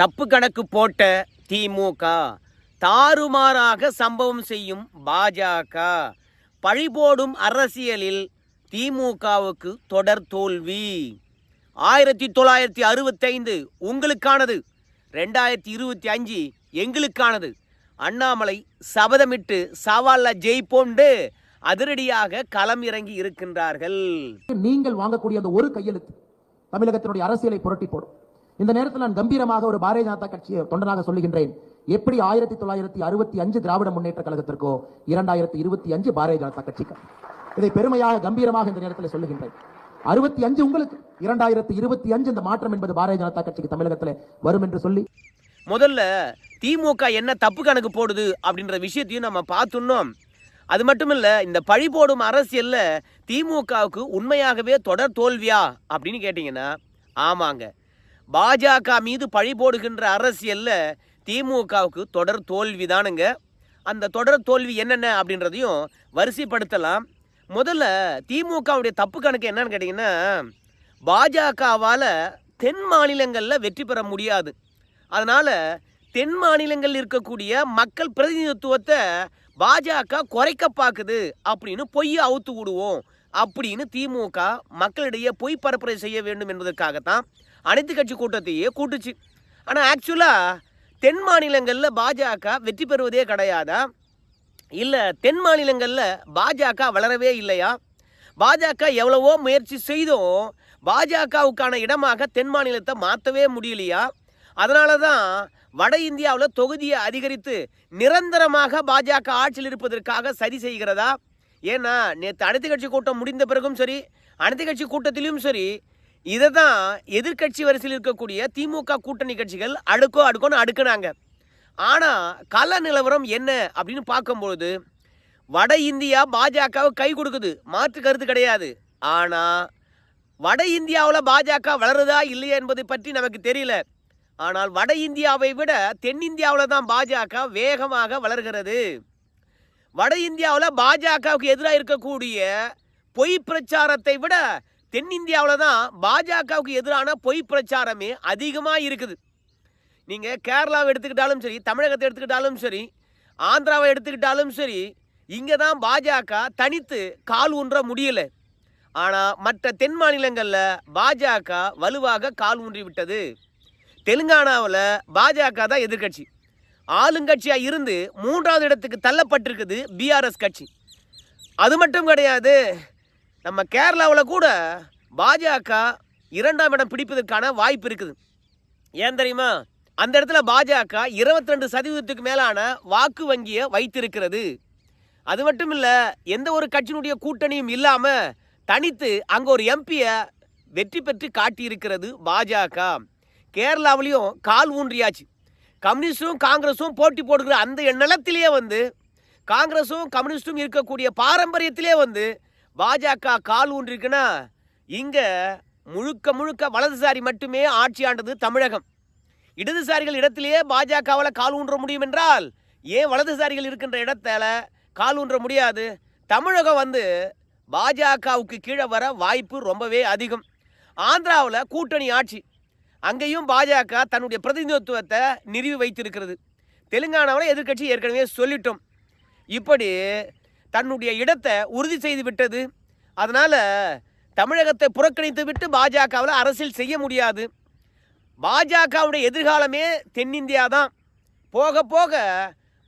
தப்பு கணக்கு போட்ட திமுக தாறுமாறாக சம்பவம் செய்யும் பாஜக. பழிபோடும் அரசியலில் திமுகவுக்கு தொடர் தோல்வி. ஆயிரத்தி தொள்ளாயிரத்தி அறுபத்தைந்து உங்களுக்கானது. ரெண்டாயிரத்தி இருபத்தி அஞ்சு எங்களுக்கானது. அண்ணாமலை சபதமிட்டு சவாலில் ஜெயிப்போண்டு அதிரடியாக களம் இறங்கி இருக்கின்றார்கள். நீங்கள் வாங்கக்கூடிய அந்த ஒரு கையெழுத்து தமிழகத்தினுடைய அரசியலை புரட்டி போடும். இந்த நேரத்தில் நான் கம்பீரமாக ஒரு பாரதிய ஜனதா கட்சியை தொண்டனாக சொல்லுகின்றேன். எப்படி ஆயிரத்தி தொள்ளாயிரத்தி அறுபத்தி அஞ்சு திராவிட முன்னேற்ற கழகத்திற்கோ இரண்டாயிரத்தி இருபத்தி அஞ்சு பாரதிய ஜனதா கட்சிக்கு. இதை பெருமையாக கம்பீரமாக இந்த நேரத்தில் சொல்லுகின்றேன். அறுபத்தி அஞ்சு உங்களுக்கு இரண்டாயிரத்தி இருபத்தி அஞ்சு இந்த மாற்றம் என்பது பாரதிய ஜனதா கட்சிக்கு தமிழகத்தில் வரும் என்று சொல்லி. முதல்ல திமுக என்ன தப்பு கணக்கு போடுது அப்படின்ற விஷயத்தையும் நம்ம பார்த்துன்னோம் அது மட்டும் இல்ல இந்த பழி போடும் அரசியல்ல திமுகவுக்கு உண்மையாகவே தொடர் தோல்வியா அப்படின்னு கேட்டிங்கன்னா ஆமாங்க. பாஜக மீது பழி போடுகின்ற அரசியலில் திமுகவுக்கு தொடர் தோல்வி தானுங்க. அந்த தொடர் தோல்வி என்னென்ன அப்படின்றதையும் வரிசைப்படுத்தலாம். முதல்ல திமுகவுடைய தப்பு கணக்கு என்னன்னு கேட்டிங்கன்னா பாஜகவால் தென் மாநிலங்களில் வெற்றி பெற முடியாது. அதனால் தென் மாநிலங்களில் இருக்கக்கூடிய மக்கள் பிரதிநிதித்துவத்தை பாஜக குறைக்க பார்க்குது அப்படின்னு பொய் அவுத்து விடுவோம் அப்படின்னு திமுக மக்களிடையே பொய் பரப்புரை செய்ய வேண்டும் என்பதற்காகத்தான் அனைத்து கட்சி கூட்டத்தையே கூட்டுச்சு. ஆனால் ஆக்சுவலாக தென் மாநிலங்களில் பாஜக வெற்றி பெறுவதே கிடையாதா? இல்லை தென் மாநிலங்களில் பாஜக வளரவே இல்லையா? பாஜக எவ்வளவோ முயற்சி செய்தும் பாஜகவுக்கான இடமாக தென் மாநிலத்தை மாற்றவே முடியலையா? அதனால தான் வட இந்தியாவில் தொகுதியை அதிகரித்து நிரந்தரமாக பாஜக ஆட்சியில் இருப்பதற்காக சரி செய்கிறதா? ஏன்னா நேற்று அனைத்து கட்சி கூட்டம் முடிந்த பிறகும் சரி அனைத்து கட்சி கூட்டத்திலும் சரி இதை தான் எதிர்க்கட்சி வரிசையில் இருக்கக்கூடிய திமுக கூட்டணி கட்சிகள் அடுக்கோ அடுக்கோன்னு அடுக்குனாங்க. ஆனால் கள நிலவரம் என்ன அப்படின்னு பார்க்கும்பொழுது வட இந்தியா பாஜகவை கை கொடுக்குது. மாற்று கருத்து கிடையாது. ஆனால் வட இந்தியாவில் பாஜக வளருதா இல்லையா என்பதை பற்றி நமக்கு தெரியல. ஆனால் வட இந்தியாவை விட தென்னிந்தியாவில் தான் பாஜக வேகமாக வளர்கிறது. வட இந்தியாவில் பாஜகவுக்கு எதிராக இருக்கக்கூடிய பொய் பிரச்சாரத்தை விட தென்னிந்தியாவில் தான் பாஜகவுக்கு எதிரான பொய் பிரச்சாரமே அதிகமாக இருக்குது. நீங்கள் கேரளாவை எடுத்துக்கிட்டாலும் சரி தமிழகத்தை எடுத்துக்கிட்டாலும் சரி ஆந்திராவை எடுத்துக்கிட்டாலும் சரி இங்கே தான் பாஜக தனித்து கால் ஊன்ற முடியல. ஆனால் மற்ற தென் மாநிலங்களில் பாஜக வலுவாக கால் ஊன்றி விட்டது. தெலுங்கானாவில் பாஜக தான் எதிர்க்கட்சி. ஆளுங்கட்சியாக இருந்து மூன்றாவது இடத்துக்கு தள்ளப்பட்டிருக்குது பிஆர்எஸ் கட்சி. அது மட்டும் கிடையாது நம்ம கேரளாவில் கூட பாஜக இரண்டாம் இடம் பிடிப்பதற்கான வாய்ப்பு இருக்குது. ஏன் தெரியுமா? அந்த இடத்துல பாஜக 22% ரெண்டு சதவீதத்துக்கு மேலான வாக்கு வங்கியை வைத்திருக்கிறது. அது மட்டும் இல்லை எந்த ஒரு கட்சியினுடைய கூட்டணியும் இல்லாமல் தனித்து அங்கே ஒரு எம்பியை வெற்றி பெற்று காட்டியிருக்கிறது பாஜக. கேரளாவிலையும் கால் ஊன்றியாச்சு. கம்யூனிஸ்டும் காங்கிரஸும் போட்டி போடுகிற அந்த நிலத்திலேயே வந்து காங்கிரஸும் கம்யூனிஸ்டும் இருக்கக்கூடிய பாரம்பரியத்திலே வந்து பாஜக கால் ஊன்றிருக்குன்னா இங்கே முழுக்க முழுக்க வலதுசாரி மட்டுமே ஆட்சி ஆண்டது தமிழகம். இடதுசாரிகள் இடத்திலேயே பாஜகவால் கால் ஊன்ற முடியும் என்றால் ஏன் வலதுசாரிகள் இருக்கின்ற இடத்துல கால் ஊன்ற முடியாது? தமிழகம் வந்து பாஜகவுக்கு கீழே வர வாய்ப்பு ரொம்பவே அதிகம். ஆந்திராவில் கூட்டணி ஆட்சி. அங்கேயும் பாஜக தன்னுடைய பிரதிநிதித்துவத்தை நிறுவி வைத்திருக்கிறது. தெலுங்கானாவில் எதிர்க்கட்சி ஏற்கனவே சொல்லிட்டோம். இப்படி தன்னுடைய இடத்தை உறுதி செய்து விட்டது. அதனால் தமிழகத்தை புறக்கணித்து விட்டு பாஜகவில் அரசியல் செய்ய முடியாது. பாஜகவுடைய எதிர்காலமே தென்னிந்தியா தான். போக போக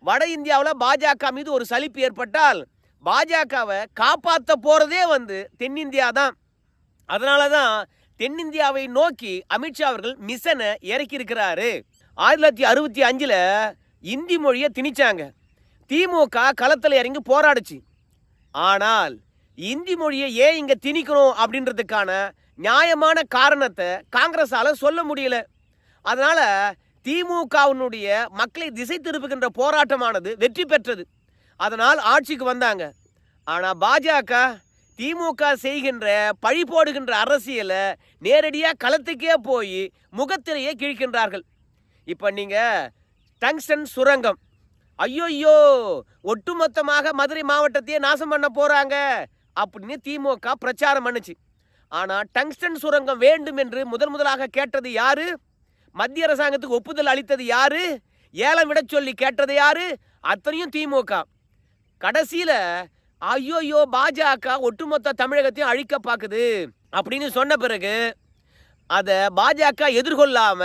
வட இந்தியாவில் பாஜக மீது ஒரு சலிப்பு ஏற்பட்டால் பாஜகவை காப்பாற்ற போகிறதே வந்து தென்னிந்தியா தான். அதனால தான் தென்னிந்தியாவை நோக்கி அமித்ஷா அவர்கள் மிஷனை இறக்கியிருக்கிறாரு. ஆயிரத்தி தொள்ளாயிரத்தி அறுபத்தி அஞ்சில் இந்தி மொழியை திணிச்சாங்க. திமுக களத்தில் இறங்கி போராடுச்சு. ஆனால் இந்தி மொழியை ஏன் இங்கே திணிக்கணும் அப்படின்றதுக்கான நியாயமான காரணத்தை காங்கிரஸால் சொல்ல முடியல. அதனால் திமுகவினுடைய மக்களை திசை திருப்புகின்ற போராட்டமானது வெற்றி பெற்றது. அதனால் ஆட்சிக்கு வந்தாங்க. ஆனால் பாஜக திமுக செய்கின்ற பழி போடுகின்ற அரசியலை நேரடியாக களத்துக்கே போய் முகத்திலேயே கிழிக்கின்றார்கள். இப்போ நீங்கள் டங்ஸ்டன் சுரங்கம் ஐயோயோ ஒட்டுமொத்தமாக மதுரை மாவட்டத்தையே நாசம் பண்ண போகிறாங்க அப்படின்னு திமுக பிரச்சாரம் பண்ணுச்சு. ஆனால் டங்ஸ்டன் சுரங்கம் வேண்டும் என்று முதன் முதலாக கேட்டது யாரு? மத்திய அரசாங்கத்துக்கு ஒப்புதல் அளித்தது யாரு? ஏலம் விட சொல்லி கேட்டது யாரு? அத்தனையும் திமுக. கடைசியில ஐயோயோ பாஜக ஒட்டுமொத்த தமிழகத்தையும் அழிக்க பார்க்குது அப்படின்னு சொன்ன பிறகு அதை பாஜக எதிர்கொள்ளாம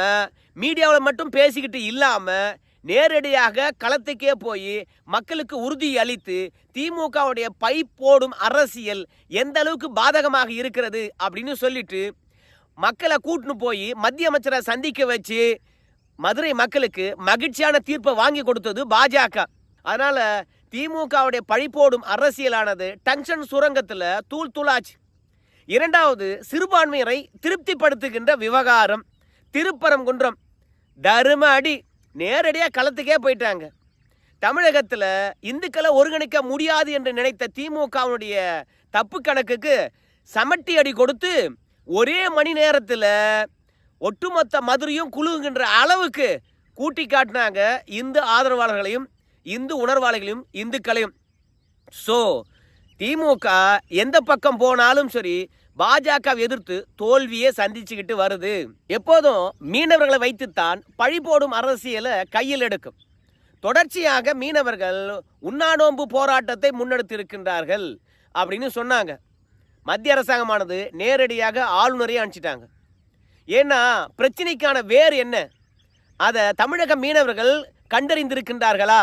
மீடியாவில் மட்டும் பேசிக்கிட்டு இல்லாமல் நேரடியாக களத்துக்கே போய் மக்களுக்கு உறுதி அளித்து திமுகவுடைய பை போடும் அரசியல் எந்த அளவுக்கு பாதகமாக இருக்கிறது அப்படின்னு சொல்லிட்டு மக்களை கூட்டின்னு போய் மத்திய அமைச்சரை சந்திக்க வச்சு மதுரை மக்களுக்கு மகிழ்ச்சியான தீர்ப்பை வாங்கி கொடுத்தது பாஜக. அதனால் திமுகவுடைய பழிப்போடும் அரசியலானது டங்ஷன் சுரங்கத்தில் தூள் தூளாச்சு. இரண்டாவது சிறுபான்மையரை திருப்திப்படுத்துகின்ற விவகாரம். திருப்பரங்குன்றம். தரும அடி. நேரடியாக களத்துக்கே போயிட்டாங்க. தமிழகத்தில் இந்துக்களை ஒருங்கிணைக்க முடியாது என்று நினைத்த திமுகவுடைய தப்பு கணக்குக்கு சமட்டி அடி கொடுத்து ஒரே மணி நேரத்தில் ஒட்டுமொத்த மதுரையும் குழுங்குகின்ற அளவுக்கு கூட்டி காட்டினாங்க இந்து ஆதரவாளர்களையும் இந்து உணர்வாளிகளையும் இந்துக்களையும். ஸோ திமுக எந்த பக்கம் போனாலும் சரி பாஜக எதிர்த்து தோல்வியே சந்திச்சுக்கிட்டு வருது. எப்போதும் மீனவர்களை வைத்துத்தான் பழி போடும் அரசியலை கையில் எடுக்கும். தொடர்ச்சியாக மீனவர்கள் உண்ணாநோன்பு போராட்டத்தை முன்னெடுத்திருக்கின்றார்கள் அப்படின்னு சொன்னாங்க. மத்திய அரசாங்கமானது நேரடியாக ஆளுநரையும் அனுப்பிச்சிட்டாங்க. ஏன்னா பிரச்சனைக்கான வேர் என்ன? அதை தமிழக மீனவர்கள் கண்டறிந்திருக்கின்றார்களா?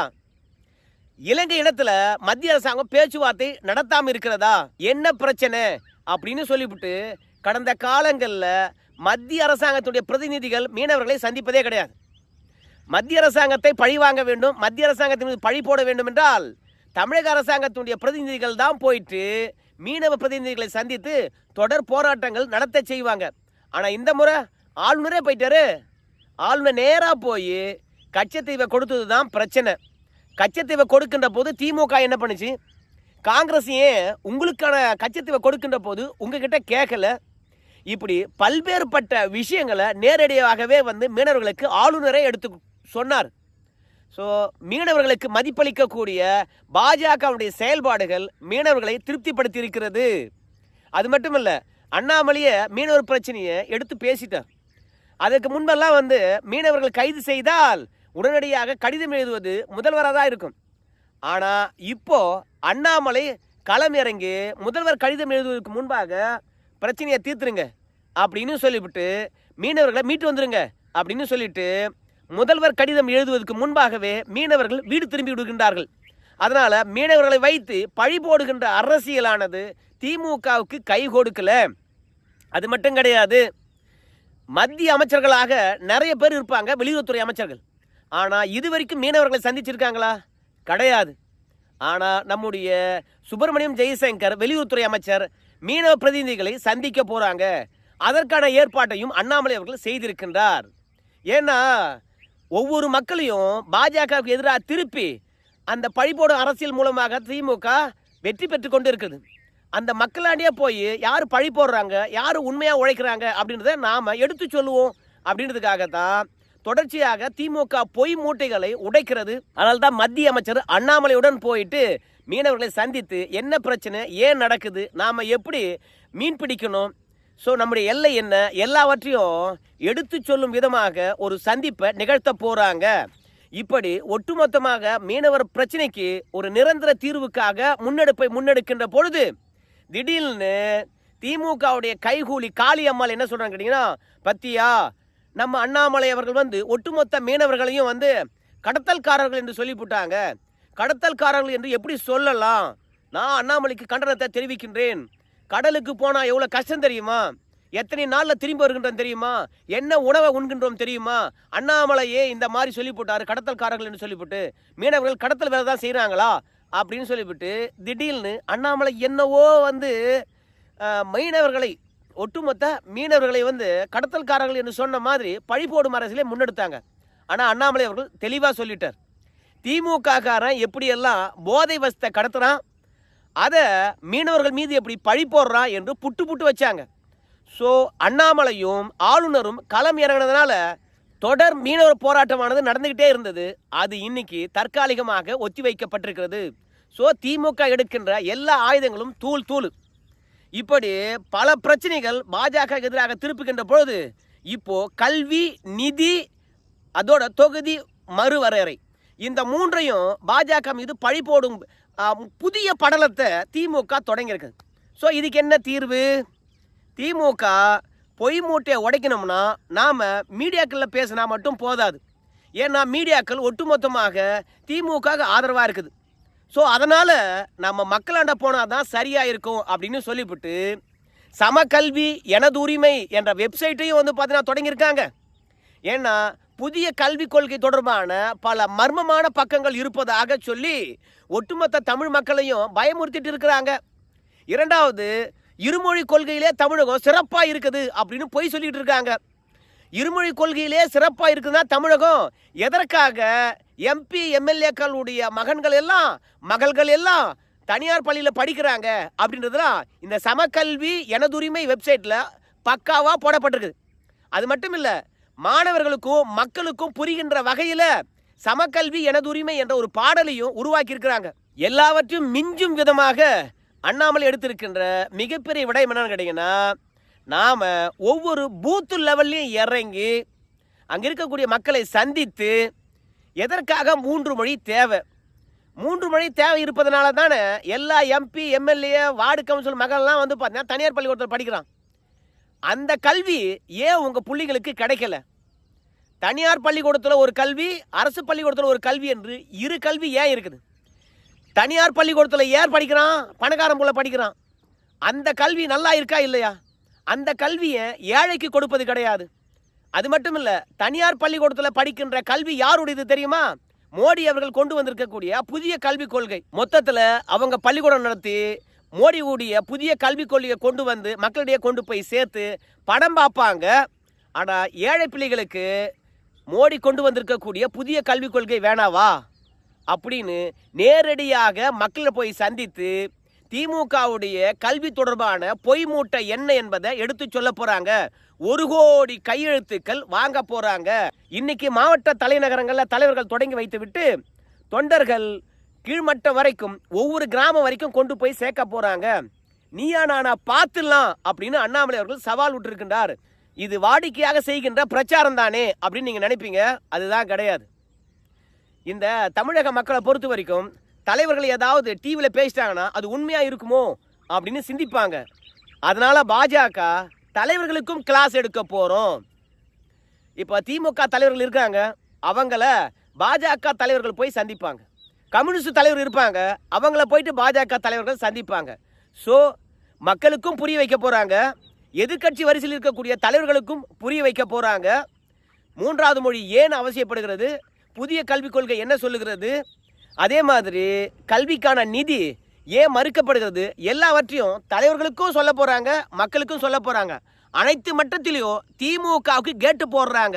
இலங்கை இனத்துல மத்திய அரசாங்கம் பேச்சுவார்த்தை நடத்தாம இருக்கிறதா? என்ன பிரச்சனை? அப்படின்னு சொல்லிவிட்டு கடந்த காலங்களில் மத்திய அரசாங்கத்துடைய பிரதிநிதிகள் மீனவர்களை சந்திப்பதே கிடையாது. மத்திய அரசாங்கத்தை பழி வாங்க வேண்டும் மத்திய அரசாங்கத்தின் மீது பழி போட வேண்டும் என்றால் தமிழக அரசாங்கத்துடைய பிரதிநிதிகள் தான் போயிட்டு மீனவ பிரதிநிதிகளை சந்தித்து தொடர் போராட்டங்கள் நடத்த செய்வாங்க. ஆனால் இந்த முறை ஆளுநரே போயிட்டாரு. ஆளுநர் நேராக போய் கட்சத்தீவை கொடுத்தது தான் பிரச்சனை. கச்சத்தீவை கொடுக்கின்ற போது திமுக என்ன பண்ணுச்சு? காங்கிரஸ் ஏன் உங்களுக்கான கச்சத்தீவை கொடுக்கின்ற போது உங்ககிட்ட கேட்கல? இப்படி பல்வேறுபட்ட விஷயங்களை நேரடியாகவே வந்து மீனவர்களுக்கு ஆளுநரே எடுத்து சொன்னார். ஸோ மீனவர்களுக்கு மதிப்பளிக்கக்கூடிய பாஜகவுடைய செயல்பாடுகள் மீனவர்களை திருப்திப்படுத்தி இருக்கிறது அது மட்டும் இல்லை அண்ணாமலையை மீனவர் பிரச்சனையை எடுத்து பேசிட்டார். அதுக்கு முன்பெல்லாம் வந்து மீனவர்கள் கைது செய்தால் உடனடியாக கடிதம் எழுதுவது முதல்வராக தான் இருக்கும். ஆனால் இப்போ அண்ணாமலை களம் இறங்கி முதல்வர் கடிதம் எழுதுவதற்கு முன்பாக பிரச்சனையை தீர்த்துருங்க அப்படின்னு சொல்லிவிட்டு மீனவர்களை மீட்டு வந்துருங்க அப்படின்னு சொல்லிட்டு முதல்வர் கடிதம் எழுதுவதற்கு முன்பாகவே மீனவர்கள் வீடு திரும்பி விடுகின்றார்கள். அதனால் மீனவர்களை வைத்து பழி போடுகின்ற அரசியலானது திமுகவுக்கு கை கொடுக்கல. அது மட்டும் கிடையாது. மத்திய அமைச்சர்களாக நிறைய பேர் இருப்பாங்க வெளியுறவுத்துறை அமைச்சர்கள். ஆனால் இது வரைக்கும் மீனவர்களை சந்திச்சிருக்காங்களா? கிடையாது. ஆனால் நம்முடைய சுப்பிரமணியம் ஜெய்சங்கர் வெளியுறவுத்துறை அமைச்சர் மீனவ பிரதிநிதிகளை சந்திக்க போகிறாங்க அதற்கான ஏற்பாட்டையும் அண்ணாமலை அவர்கள் செய்திருக்கின்றார். ஏன்னா ஒவ்வொரு மக்களையும் பாஜகவுக்கு எதிராக திருப்பி அந்த பழிபோடும் அரசியல் மூலமாக திமுக வெற்றி பெற்று கொண்டு இருக்குது அந்த மக்களாண்டியே போய் யார் பழி போடுறாங்க யார் உண்மையாக உழைக்கிறாங்க அப்படின்றத நாம் எடுத்து சொல்லுவோம் அப்படின்றதுக்காக தான் தொடர்ச்சியாக திமுக பொய் மூட்டைகளை உடைக்கிறது. அதனால தான் மத்திய அமைச்சர் அண்ணாமலையுடன் போயிட்டு மீனவர்களை சந்தித்து என்ன பிரச்சனை ஏன் நடக்குது நாம் எப்படி மீன் பிடிக்கணும்? ஸோ நம்முடைய எல்லை என்ன? எல்லாவற்றையும் எடுத்து சொல்லும் விதமாக ஒரு சந்திப்பை நிகழ்த்த போகிறாங்க இப்படி ஒட்டுமொத்தமாக மீனவர் பிரச்சனைக்கு ஒரு நிரந்தர தீர்வுக்காக முன்னெடுப்பை முன்னெடுக்கின்ற பொழுது திடீர்னு திமுகவுடைய கைகூலி காளி அம்மாள் என்ன சொல்கிறாங்க கேட்டிங்கன்னா பத்தியா நம்ம அண்ணாமலை அவர்கள் வந்து ஒட்டுமொத்த மீனவர்களையும் வந்து கடத்தல்காரர்கள் என்று சொல்லிவிட்டாங்க. கடத்தல்காரர்கள் என்று எப்படி சொல்லலாம்? நான் அண்ணாமலைக்கு கண்டனத்தை தெரிவிக்கின்றேன். கடலுக்கு போனால் எவ்வளோ கஷ்டம் தெரியுமா? எத்தனை நாளில் திரும்பி வருகின்றோம் தெரியுமா? என்ன உணவை உண்கின்றோம் தெரியுமா? அண்ணாமலையே இந்த மாதிரி சொல்லி போட்டார் கடத்தல்காரர்கள் என்று சொல்லிவிட்டு. மீனவர்கள் கடத்தல் வேலை தான் செய்கிறாங்களா அப்படின்னு சொல்லிவிட்டு திடீர்னு அண்ணாமலை என்னவோ வந்து மீனவர்களை ஒட்டுமொத்த மீனவர்களை வந்து கடத்தல்காரர்கள் என்று சொன்ன மாதிரி பழி போடும் அரசியலை முன்னெடுத்தாங்க. ஆனால் அண்ணாமலை அவர்கள் தெளிவாக சொல்லிட்டார். திமுக காரன் எப்படியெல்லாம் போதை வசத்தை கடத்துகிறான் அதை மீனவர்கள் மீது எப்படி பழி போடுறான் என்று புட்டு புட்டு வச்சாங்க. ஸோ அண்ணாமலையும் ஆளுநரும் களம் இறங்கினதுனால தொடர் மீனவர் போராட்டமானது நடந்துக்கிட்டே இருந்தது. அது இன்னைக்கு தற்காலிகமாக ஒத்தி வைக்கப்பட்டிருக்கிறது ஸோ திமுக எடுக்கின்ற எல்லா ஆயுதங்களும் தூள் தூள். இப்படி பல பிரச்சனைகள் பாஜக எதிராக திருப்புகின்ற பொழுது இப்போ கல்வி நிதி அதோட தொகுதி மறுவரையறை. இந்த மூன்றையும் பாஜக மீது பழி போடும் புதிய படலத்தை திமுக தொடங்கியிருக்கு. ஸோ இதுக்கு என்ன தீர்வு? திமுக பொய் மூட்டையை உடைக்கணும்னா நாம் மீடியாக்களில் பேசினா மட்டும் போதாது. ஏன்னா மீடியாக்கள் ஒட்டுமொத்தமாக திமுக ஆதரவாக இருக்குது. ஸோ அதனால் நம்ம மக்களாண்ட போனால் தான் சரியாக இருக்கும் அப்படின்னு சொல்லிவிட்டு சமக்கல்வி எனது உரிமை என்ற வெப்சைட்டையும் வந்து பார்த்தீங்கன்னா தொடங்கியிருக்காங்க. ஏன்னா புதிய கல்விக் கொள்கை தொடர்பான பல மர்மமான பக்கங்கள் இருப்பதாக சொல்லி ஒட்டுமொத்த தமிழ் மக்களையும் பயமுறுத்திட்டு இருக்கிறாங்க. இரண்டாவது இருமொழி கொள்கையிலே தமிழகம் சிறப்பாக இருக்குது அப்படின்னு பொய் சொல்லிட்டு இருக்காங்க. இருமொழி கொள்கையிலே சிறப்பாக இருக்குதுன்னா தமிழகம்? எதற்காக எம்பி எம்எல்ஏக்களுடைய மகன்கள் எல்லாம் மகள்கள் எல்லாம் தனியார் பள்ளியில் படிக்கிறாங்க அப்படின்றதுலாம் இந்த சமக்கல்வி எனதுரிமை வெப்சைட்டில் பக்காவாக போடப்பட்டிருக்குது. அது மட்டும் இல்லை மாணவர்களுக்கும் மக்களுக்கும் புரிகின்ற வகையில் சமக்கல்வி எனதுரிமை என்ற ஒரு பாடலையும் உருவாக்கி இருக்கிறாங்க. எல்லாவற்றையும் மிஞ்சும் விதமாக அண்ணாமலை எடுத்திருக்கின்ற மிகப்பெரிய விடயம் என்னன்னு கேட்டிங்கன்னா நாம் ஒவ்வொரு பூத்து லெவல்லையும் இறங்கி அங்கே இருக்கக்கூடிய மக்களை சந்தித்து எதற்காக மூன்று மொழி தேவை? மூன்று மொழி தேவை இருப்பதனால தானே எல்லா எம்பி எம்எல்ஏ வார்டு கவுன்சில் மகள்லாம் வந்து பார்த்தீங்கன்னா தனியார் பள்ளிக்கூடத்தில் படிக்கிறான். அந்த கல்வி ஏன் உங்கள் பிள்ளைங்களுக்கு கிடைக்கல? தனியார் பள்ளிக்கூடத்தில் ஒரு கல்வி அரசு பள்ளிக்கூடத்தில் ஒரு கல்வி என்று இரு கல்வி ஏன் இருக்குது? தனியார் பள்ளிக்கூடத்தில் ஏன் படிக்கிறான்? பணக்காரன் போல படிக்கிறான். அந்த கல்வி நல்லா இருக்கா இல்லையா? அந்த கல்வியை ஏழைக்கு கொடுப்பது கிடையாது. அது மட்டும் இல்லை தனியார் பள்ளிக்கூடத்தில் படிக்கின்ற கல்வி யாருடையது தெரியுமா? மோடி அவர்கள் கொண்டு வந்திருக்கக்கூடிய புதிய கல்விக் கொள்கை. மொத்தத்தில் அவங்க பள்ளிக்கூடம் நடத்தி மோடி உடைய புதிய கல்விக் கொள்கையை கொண்டு வந்து மக்களிடையே கொண்டு போய் சேர்த்து படம் பார்ப்பாங்க. ஆனால் ஏழை பிள்ளைகளுக்கு மோடி கொண்டு வந்திருக்கக்கூடிய புதிய கல்விக் கொள்கை வேணாவா? அப்படின்னு நேரடியாக மக்களை போய் சந்தித்து திமுகவுடைய கல்வி தொடர்பான பொய் மூட்டை என்ன என்பதை எடுத்து சொல்ல போறாங்க. ஒரு கோடி கையெழுத்துக்கள் வாங்க போறாங்க. இன்னைக்கு மாவட்ட தலைநகரங்களில் தலைவர்கள் தொடங்கி வைத்துவிட்டு தொண்டர்கள் கீழ்மட்டம் வரைக்கும் ஒவ்வொரு கிராமம் வரைக்கும் கொண்டு போய் சேர்க்க போறாங்க. நீயா நானா பார்த்துடலாம் அப்படின்னு அண்ணாமலை அவர்கள் சவால் விட்டுருக்கின்றார். இது வாடிக்கையாக செய்கின்ற பிரச்சாரம் தானே அப்படின்னு நீங்க நினைப்பீங்க? அதுதான் கிடையாது. இந்த தமிழக மக்களை பொறுத்த வரைக்கும் தலைவர்கள் ஏதாவது டிவியில் பேசிட்டாங்கன்னா அது உண்மையாக இருக்குமோ அப்படின்னு சிந்திப்பாங்க. அதனால் பாஜக தலைவர்களுக்கும் கிளாஸ் எடுக்க போகிறோம் இப்போ திமுக தலைவர்கள் இருக்காங்க. அவங்கள பாஜக தலைவர்கள் போய் சந்திப்பாங்க. கம்யூனிஸ்ட் தலைவர் இருப்பாங்க. அவங்கள போயிட்டு பாஜக தலைவர்கள் சந்திப்பாங்க. ஸோ மக்களுக்கும் புரிய வைக்க போகிறாங்க எதிர்க்கட்சி வரிசையில் இருக்கக்கூடிய தலைவர்களுக்கும் புரிய வைக்க போகிறாங்க மூன்றாவது மொழி ஏன் அவசியப்படுகிறது? புதிய கல்விக் கொள்கை என்ன சொல்லுகிறது? அதே மாதிரி கல்விக்கான நிதி ஏன் மறுக்கப்படுகிறது? எல்லாவற்றையும் தலைவர்களுக்கும் சொல்ல போகிறாங்க மக்களுக்கும் சொல்ல போகிறாங்க அனைத்து மட்டத்திலையும் திமுகவுக்கு கேட்டு போடுறாங்க.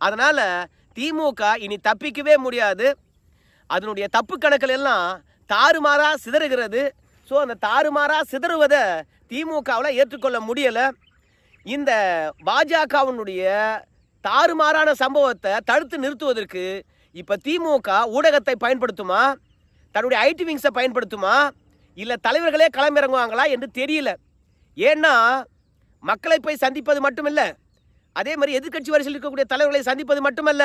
அதனால் திமுக இனி தப்பிக்கவே முடியாது. அதனுடைய தப்பு கணக்கில் எல்லாம் தாறுமாறாக சிதறுகிறது. ஸோ அந்த தாறுமாறாக சிதறுவதை திமுகவில் ஏற்றுக்கொள்ள முடியலை. இந்த பாஜகவினுடைய தாறுமாறான சம்பவத்தை தடுத்து நிறுத்துவதற்கு இப்போ திமுக ஊடகத்தை பயன்படுத்துமா? தன்னுடைய ஐடி விங்ஸை பயன்படுத்துமா? இல்லை தலைவர்களே களமிறங்குவாங்களா என்று தெரியல. ஏன்னா மக்களை போய் சந்திப்பது மட்டுமல்ல அதே மாதிரி எதிர்க்கட்சி வரிசையில் இருக்கக்கூடிய தலைவர்களை சந்திப்பது மட்டுமல்ல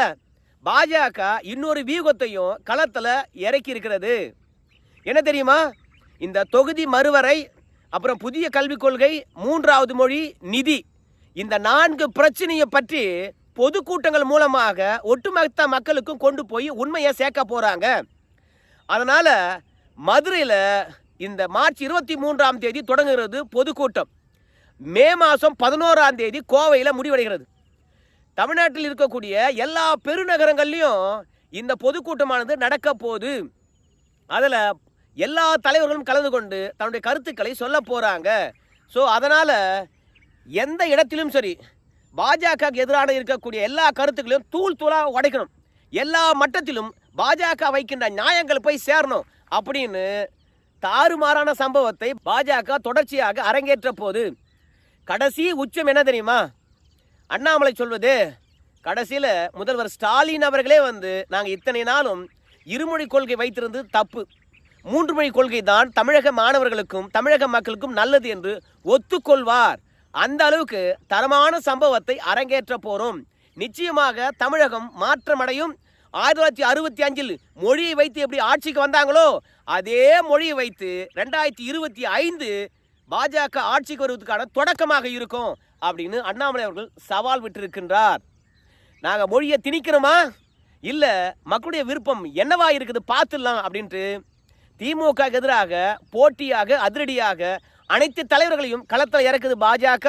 பாஜக இன்னொரு வியூகத்தையும் களத்தில் இறக்கி இருக்கிறது. என்ன தெரியுமா? இந்த தொகுதி மறுவரை அப்புறம் புதிய கல்விக் கொள்கை மூன்றாவது மொழி நிதி. இந்த நான்கு பிரச்சனையை பற்றி பொதுக்கூட்டங்கள் மூலமாக ஒட்டுமொத்த மக்களுக்கும் கொண்டு போய் உண்மையை சேர்க்க போகிறாங்க அதனால் மதுரையில் இந்த மார்ச் இருபத்தி மூன்றாம் தேதி தொடங்குகிறது பொதுக்கூட்டம். மே மாதம் பதினோராம் தேதி கோவையில் முடிவடைகிறது. தமிழ்நாட்டில் இருக்கக்கூடிய எல்லா பெருநகரங்கள்லையும் இந்த பொதுக்கூட்டமானது நடக்க போகுது. அதில் எல்லா தலைவர்களும் கலந்து கொண்டு தன்னுடைய கருத்துக்களை சொல்ல போகிறாங்க ஸோ அதனால் எந்த இடத்திலும் சரி பாஜகவுக்கு எதிரான இருக்கக்கூடிய எல்லா கருத்துக்களையும் தூள் தூளாக உடைக்கணும். எல்லா மட்டத்திலும் பாஜக வைக்கின்ற நியாயங்கள் போய் சேரணும் அப்படின்னு தாறுமாறான சம்பவத்தை பாஜக தொடர்ச்சியாக அரங்கேற்ற போது கடைசி உச்சம் என்ன தெரியுமா? அண்ணாமலை சொல்வது கடைசியில் முதல்வர் ஸ்டாலின் அவர்களே வந்து நாங்கள் இத்தனை நாளும் இருமொழி கொள்கை வைத்திருந்து தப்பு. மூன்று மொழி கொள்கை தான் தமிழக மாணவர்களுக்கும் தமிழக மக்களுக்கும் நல்லது என்று ஒத்துக்கொள்வார். அந்த அளவுக்கு தரமான சம்பவத்தை அரங்கேற்ற போறோம். நிச்சயமாக தமிழகம் மாற்றமடையும். ஆயிரத்தி தொள்ளாயிரத்தி அறுபத்தி அஞ்சில் மொழியை வைத்து எப்படி ஆட்சிக்கு வந்தாங்களோ அதே மொழியை வைத்து ரெண்டாயிரத்தி இருபத்தி ஐந்து பாஜக ஆட்சிக்கு வருவதற்கான தொடக்கமாக இருக்கும் அப்படின்னு அண்ணாமலை அவர்கள் சவால் விட்டிருக்கின்றார். நாங்கள் மொழியை திணிக்கணுமா இல்லை மக்களுடைய விருப்பம் என்னவா இருக்குது பார்த்துடலாம் அப்படின்ட்டு திமுக எதிராக போட்டியாக அதிரடியாக அனைத்து தலைவர்களையும் களத்தில் இறக்குது பாஜக.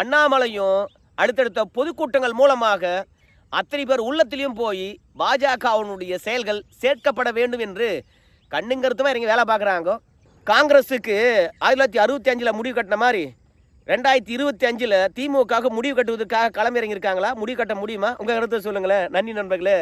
அண்ணாமலையும் அடுத்தடுத்த பொதுக்கூட்டங்கள் மூலமாக அத்தனை பேர் உள்ளத்திலையும் போய் பாஜக அவனுடைய செயல்கள் சேர்க்கப்பட வேண்டும் என்று கண்ணுங்கருத்துமா இறங்கி வேலை பார்க்குறாங்க. காங்கிரஸுக்கு ஆயிரத்தி தொள்ளாயிரத்தி அறுபத்தி அஞ்சில் முடிவு கட்டின மாதிரி ரெண்டாயிரத்தி இருபத்தி அஞ்சில் திமுகவுக்கு முடிவு கட்டுவதற்காக களமிறங்கியிருக்காங்களா முடிவு கட்ட முடியுமா? உங்கள் கருத்தை சொல்லுங்களேன். நன்றி நண்பர்களே.